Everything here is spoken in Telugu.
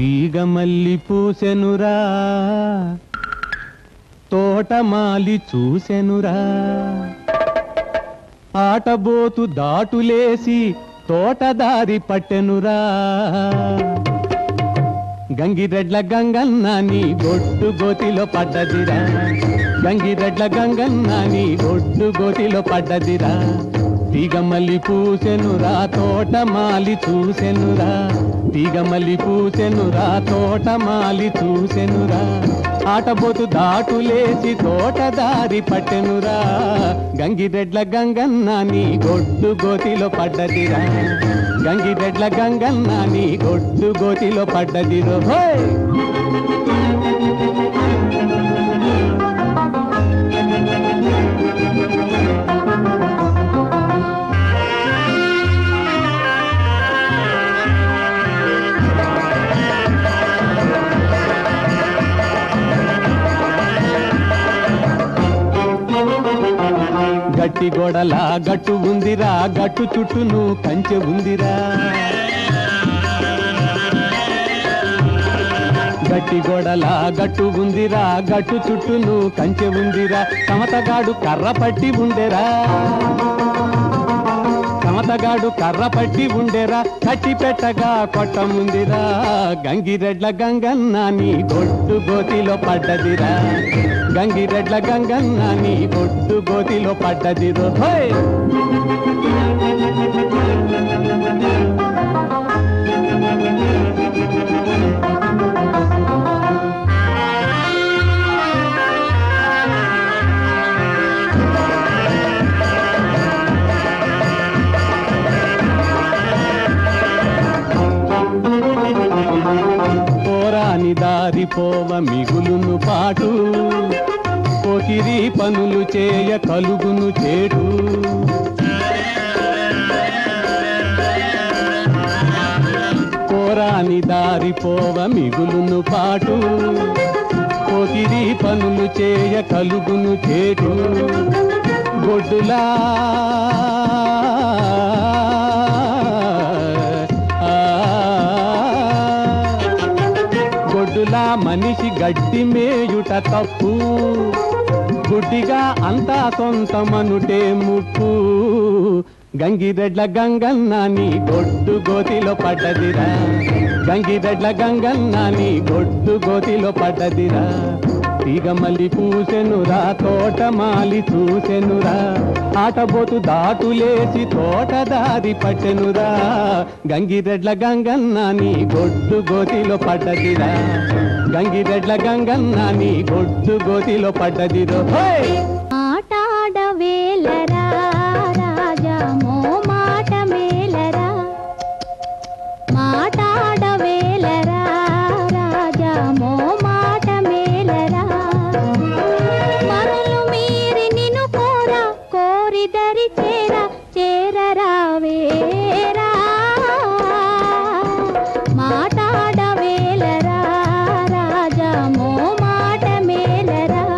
తీగ మల్లి పూసెనురా తోటమాలి చూసెనురా. ఆటబోతు దాటులేసి తోటదారి పట్టెనురా. గంగిరెడ్ల గంగన్న నీ గొడ్డు గోతిలో పడ్డదిరా. గంగిరెడ్ల గంగన్న నీ గొడ్డు గోతిలో పడ్డదిరా. తీగమల్లి పూసెనురా తోటమాలి చూసెనురా. తీగమల్లి పూసెనురా తోటమాలి చూసెనురా. ఆటబోతు దాటులేసి తోటదారి పట్టెనురా. గంగిరెడ్ల గంగన్న నీ గొడ్డు గోతిలో పడ్డదిరా. గంగిరెడ్ల గంగన్న నీ గొడ్డు గోతిలో పడ్డదిరో. హోయ్! గట్టి గొడలా గట్టు ఉందిరా గట్టు చుట్టూను కంచె ఉందిరా. గట్టి గొడలా గట్టు ఉందిరా గట్టు చుట్టూను కంచె ఉందిరా. సమతగాడు కర్ర పట్టి ఉండెరా. సమతగాడు కర్ర పట్టి ఉండెరా. కట్టి పెట్టగా కొట్టముందిరా గంగిరెడ్ల గంగన్న నీ బొట్టు గోతిలో పడ్డదిరా. గంగిరెడ్ల గంగన్న నీ బొట్టు గోతిలో పడ్డదిరో హోయ్! పోరాని దారి పోవ మిగులును పాటు. పోకిరి పనులు చేయ కలుగును చేటు. కోరాని దారి పోవ మిగులును పాటు. పోకిరి పనులు చేయ కలుగును చేటు. గొడ్డులా గొడ్డులా మనిషి గడ్డి మేయుట తప్పు. గుడ్డిగా అంతా సొంతమనుటే ముప్పు. గంగిరెడ్ల గంగన్న నీ గొడ్డు గోతిలో పడ్డదిరా. గంగిరెడ్ల గంగన్న నీ గొడ్డు గోతిలో పడ్డదిరా. తీగమల్లి పూసెనురా తోటమాలి చూసెనురా. ఆటబోతు దాటులేసి తోటదారి పట్టెనురా. గంగిరెడ్ల గంగన్న నీ గొడ్డు గోతిలో పడ్డదిరా. గంగిరెడ్ల గంగన్న నీ గొడ్డు గోతిలో పడ్డదిరో.